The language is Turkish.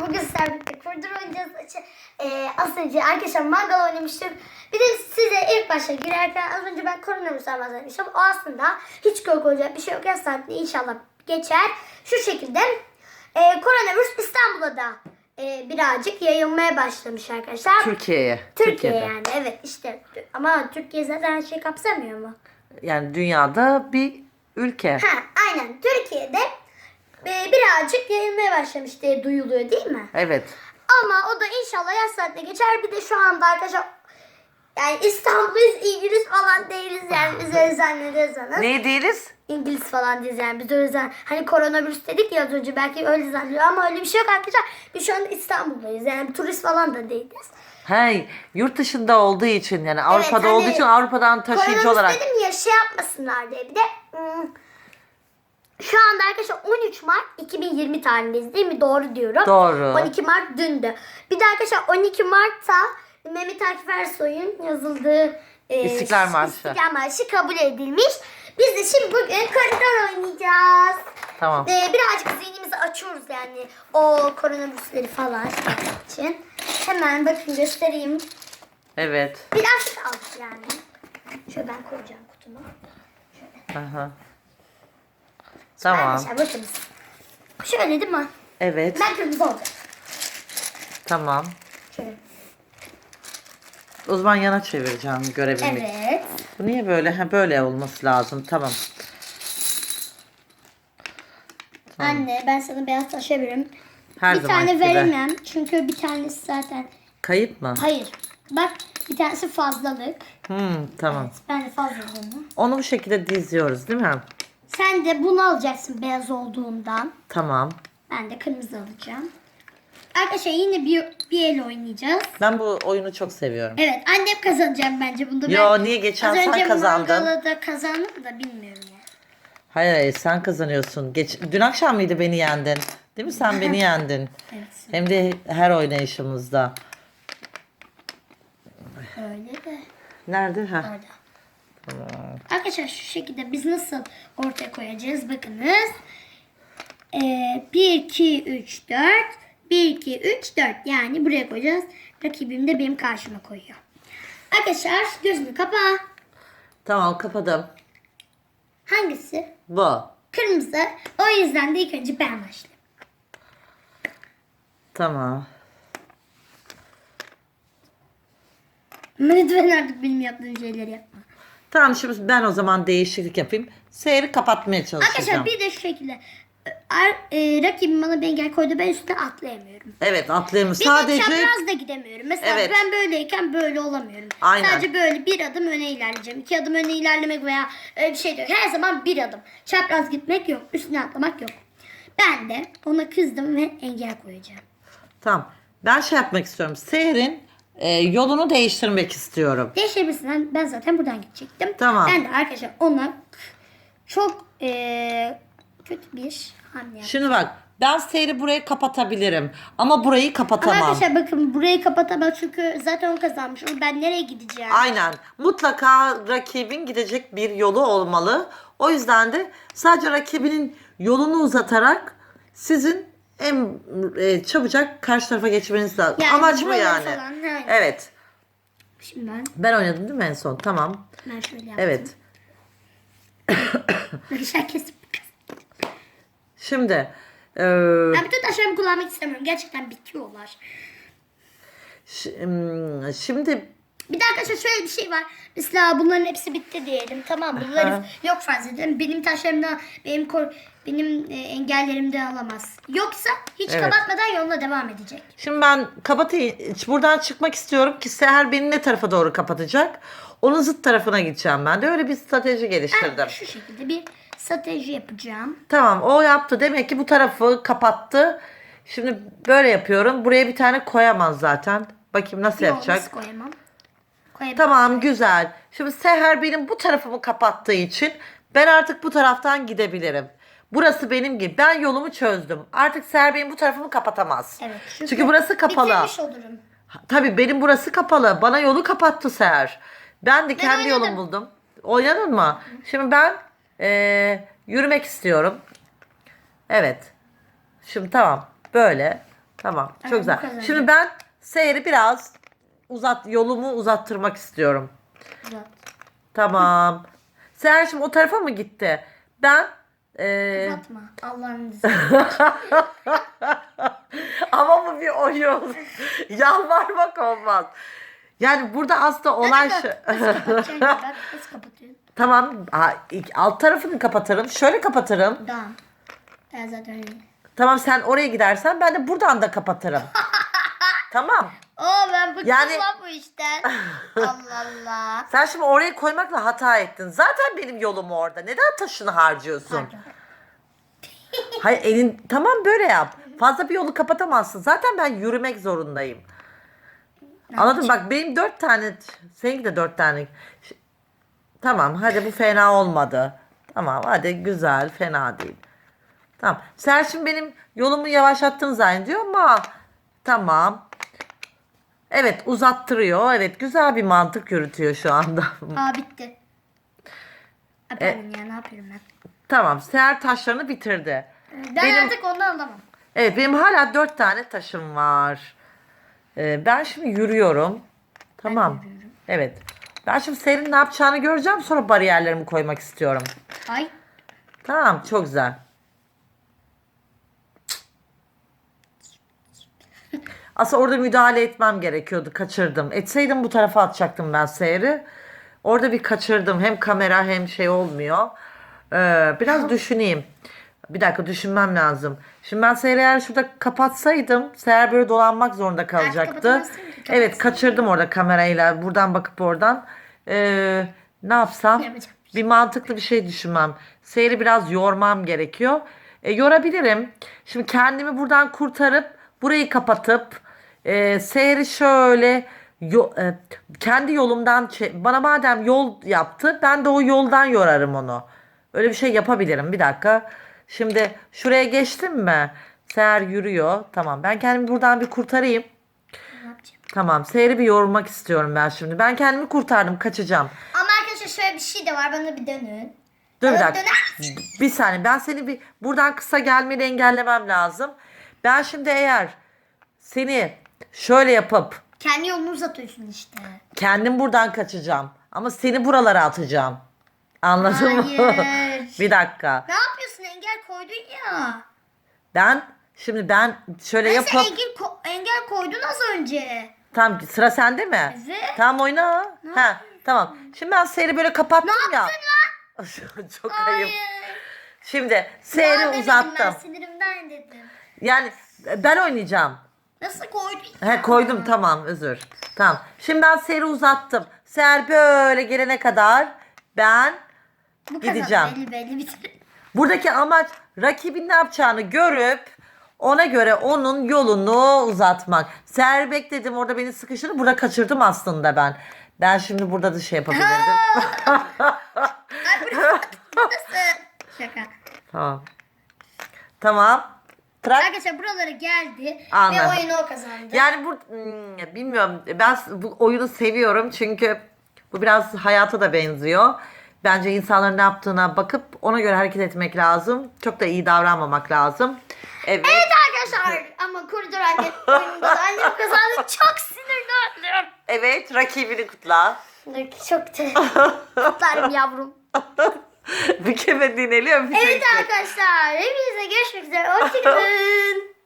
bugün sizlerle kurdur oynayacağız. Ee, az önce arkadaşlar mangal oynamıştık. Bir de size ilk başta girerken az önce ben koronavirüsten bahsetmiştim. O aslında hiç korkulacak bir şey yok. Yaz saatinde inşallah geçer. Şu şekilde e, koronavirüs İstanbul'da da e, birazcık yayılmaya başlamış arkadaşlar. Türkiye'ye. Türkiye Türkiye'de. yani evet işte ama Türkiye zaten her şeyi kapsamıyor mu? Yani dünyada bir ülke. Ha aynen Türkiye'de e, birazcık yayılmaya başlamış diye duyuluyor değil mi? Evet. Ama o da inşallah yaz saatinde geçer. Bir de şu anda arkadaşlar yani İstanbul'uz İngiliz falan değiliz yani biz öyle zannediyorsanız. Ne değiliz? İngiliz falan değiliz yani biz zan- Hani koronavirüs dedik ya az önce belki öyle zannediyor ama öyle bir şey yok arkadaşlar. Biz şu anda İstanbul'dayız yani turist falan da değiliz. Hey, yurt dışında olduğu için yani Avrupa'da hani olduğu için Avrupa'dan taşıyıcı Koronavirüs olarak. dedim ya şey yapmasınlar diye. Bir de ım, şu anda arkadaşlar 13 Mart 2020 tarihindeyiz değil mi? Doğru diyorum. Doğru. 12 Mart dündü. Bir de arkadaşlar 12 Mart'ta Mehmet Akif Ersoy'un yazıldığı e, İstiklal Marşı. İstiklal Marşı kabul edilmiş. Biz de şimdi bugün koridor oynayacağız. Tamam. Ee, birazcık zihnimizi açıyoruz yani o koronavirüsleri falan için. Hemen bakın göstereyim. Evet. Birazcık az yani. Şöyle ben koyacağım kutuma. Aha. Tamam. Arkadaşlar bakın. Şöyle değil mi? Evet. Ben kırmızı olacağım. Tamam. Şöyle. O zaman yana çevireceğim görebilmek. Evet. Bu niye böyle? Ha böyle olması lazım. Tamam. Anne ben sana beyaz taş veririm. Her bir tane gibi. veremem. Çünkü bir tanesi zaten. Kayıp mı? Hayır. Bak bir tanesi fazlalık. Hmm, tamam. Ben de fazlalığını. Onu bu şekilde diziyoruz değil mi? Sen de bunu alacaksın beyaz olduğundan. Tamam. Ben de kırmızı alacağım. Arkadaşlar yine bir, bir el oynayacağız. Ben bu oyunu çok seviyorum. Evet annem kazanacak bence bunda. Yo, ben niye geçen az sen önce kazandın? mangalada kazandım da bilmiyorum ya. Hayır hayır sen kazanıyorsun. Geç, dün akşam mıydı beni yendin? Değil mi sen beni yendin? Evet. Hem de her oynayışımızda. Öyle de Nerede? Ha. orada. Arkadaşlar şu şekilde biz nasıl ortaya koyacağız bakınız. Ee, 1, 2, 3, 4. 1, 2, 3, 4. Yani buraya koyacağız. Rakibim de benim karşıma koyuyor. Arkadaşlar gözünü kapa. Tamam kapadım. Hangisi? Bu. Kırmızı. O yüzden de ilk önce ben başlayayım. Tamam. Ama lütfen artık benim yaptığım şeyleri yapma. Tamam şimdi ben o zaman değişiklik yapayım. Seyri kapatmaya çalışacağım. Arkadaşlar bir de şu şekilde. ar- e, rakibim bana bir engel koydu. Ben üstüne atlayamıyorum. Evet atlayalım. Bir de Sadece çapraz da gidemiyorum. Mesela Evet. ben böyleyken böyle olamıyorum. Aynen. Sadece böyle bir adım öne ilerleyeceğim. iki adım öne ilerlemek veya öyle bir şey yok. Her zaman bir adım. Çapraz gitmek yok. Üstüne atlamak yok. Ben de ona kızdım ve engel koyacağım. tamam. Ben şey yapmak istiyorum. Seyrin e, yolunu değiştirmek istiyorum. Değişebilirsin. Ben- zaten buradan gidecektim. Tamam. Ben de arkadaşlar ona çok e, kötü bir hamle yaptım. Şimdi bak ben seyri burayı kapatabilirim. Ama burayı Ama kapatamam. arkadaşlar bakın burayı kapatamam çünkü zaten o kazanmış. Ama ben nereye gideceğim? Aynen. Mutlaka rakibin gidecek bir yolu olmalı. O yüzden de sadece rakibinin yolunu uzatarak sizin en e, çabucak karşı tarafa geçmeniz lazım. Yani Amaç bu yani. falan, aynen. Evet. Şimdi ben, Ben oynadım değil mi en son? Tamam. ben şöyle yaptım. Evet. Arkadaşlar kesip Şimdi e, Ben bütün taşlarımı kullanmak istemiyorum. Gerçekten bitiyorlar. hmm, şimdi Bir de arkadaşlar şöyle bir şey var. Mesela bunların hepsi bitti diyelim. Tamam? Bunları Aha. yok farz edelim. Benim taşlarımda benim kor, benim e, engellerimde alamaz. Yoksa hiç Evet. kapatmadan yoluna devam edecek. Şimdi ben kapatayım. Buradan çıkmak istiyorum ki Seher beni ne tarafa doğru kapatacak? Onun zıt tarafına gideceğim ben de. Öyle bir strateji geliştirdim. Ben şu şekilde bir strateji yapacağım. Tamam o yaptı. Demek ki bu tarafı kapattı. Şimdi böyle yapıyorum. Buraya bir tane koyamaz zaten. Bakayım nasıl Yok, yapacak. nasıl koyamam? Koyabilirim. Tamam güzel. Şimdi Seher benim bu tarafımı kapattığı için ben artık bu taraftan gidebilirim. Burası benim gibi. Ben yolumu çözdüm. Artık Seher benim bu tarafımı kapatamaz. Evet. Çünkü burası kapalı. Bitirmiş olurum. Tabii benim burası kapalı. Bana yolu kapattı Seher. Ben de kendi oynadım. yolumu buldum. Oynadın mı? Şimdi ben eee, yürümek istiyorum. Evet. Şimdi tamam. Böyle. Tamam. Evet, Çok bu güzel. Şimdi ben seyri biraz uzat yolumu uzattırmak istiyorum. Uzat. Tamam. Seher şimdi o tarafa mı gitti? Ben eee, Uzatma. Allah'ın izniyle. ama bu bir oyun. Yalvarmak olmaz. Yani burada aslında olay şu. Tamam. Ha, alt tarafını kapatırım. Şöyle kapatırım. Tamam. Ben zaten öyle. Tamam sen oraya gidersen ben de buradan da kapatırım. tamam. Oo ben bıktım Yani- lan bu işten. Allah Allah. Sen şimdi oraya koymakla hata ettin. Zaten benim yolum orada. Neden taşını harcıyorsun? Pardon. Hayır elin tamam böyle yap. Fazla bir yolu kapatamazsın. Zaten ben yürümek zorundayım. Anladın mı? Bak benim dört tane, seninki de dört tane. Ş- Tamam hadi bu fena olmadı. Tamam hadi güzel fena değil. Tamam. Sen şimdi benim yolumu yavaşlattın zannediyor ama tamam. Evet uzattırıyor. Evet güzel bir mantık yürütüyor şu anda. Aa bitti. Aa, pardon ya ne yapıyorum ben? tamam seher taşlarını bitirdi. Ben Benim- artık ondan alamam. Evet benim hala dört tane taşım var. Ee, ben şimdi yürüyorum. Tamam. Evet. Ben şimdi senin ne yapacağını göreceğim sonra bariyerlerimi koymak istiyorum. Ay. Tamam çok güzel. Aslında orada müdahale etmem gerekiyordu. Kaçırdım. Etseydim bu tarafa atacaktım ben seyri. Orada bir kaçırdım. Hem kamera hem şey olmuyor. Ee, biraz düşüneyim. Bir dakika düşünmem lazım. Şimdi ben seyri eğer şurada kapatsaydım seher böyle dolanmak zorunda kalacaktı. Evet kaçırdım orada kamerayla. Buradan bakıp oradan. Ee, ne yapsam? Yapacak Bir mantıklı bir şey düşünmem. Seyri biraz yormam gerekiyor. E, yorabilirim. Şimdi kendimi buradan kurtarıp burayı kapatıp e, seyri şöyle yo- e, kendi yolumdan bana madem yol yaptı ben de o yoldan yorarım onu. Öyle bir şey yapabilirim. Bir dakika. Şimdi şuraya geçtim mi? Seher yürüyor. Tamam. Ben kendimi buradan bir kurtarayım. Tamam. Seyri bir yormak istiyorum ben şimdi. Ben kendimi kurtardım. Kaçacağım. Ama arkadaşlar şöyle bir şey de var. Bana bir dönün. Dur bir dakika. Bir saniye ben seni bir buradan kısa gelmeni engellemem lazım. Ben şimdi eğer seni şöyle yapıp Kendi yolunu uzatıyorsun işte. kendim buradan kaçacağım ama seni buralara atacağım. Anladın mı? Hayır. bir dakika. ne yapıyorsun? Engel koydun ya. Ben şimdi ben şöyle Ben yapıp engel, ko- engel koydun az önce. tam sıra sende mi? Evet. Tamam oyna. Ha tamam. Şimdi ben seni böyle kapattım Ne ya. Çok ayıp. Hayır. Şimdi Ya demedim Ben uzattım. sinirimden dedim. Yani ben oynayacağım. Nasıl koydun? He koydum tamam özür. Tamam. Şimdi ben seri uzattım. Ser böyle gelene kadar ben Bu kazandı, Gideceğim. Belli belli bitir. buradaki amaç rakibin ne yapacağını görüp ona göre onun yolunu uzatmak. Ser bekledim orada beni sıkıştırdı. Burada kaçırdım aslında ben. Ben şimdi burada da şey yapabilirdim. Ay burası. Şaka. tamam. Tamam. Trak Arkadaşlar buralara geldi Anladım. ve oyunu o kazandı. Yani bu hmm, bilmiyorum ben bu oyunu seviyorum çünkü bu biraz hayata da benziyor. Bence insanların ne yaptığına bakıp ona göre hareket etmek lazım. Çok da iyi davranmamak lazım. Evet. Evet arkadaşlar ama koridor hareket oyununda da annem kazandı. Çok sinirlendim. Evet, rakibini kutla. Çok te- kutlarım yavrum. Bükemediğin eli öpeceksin. Evet arkadaşlar hepinize görüşmek üzere. Hoşçakalın.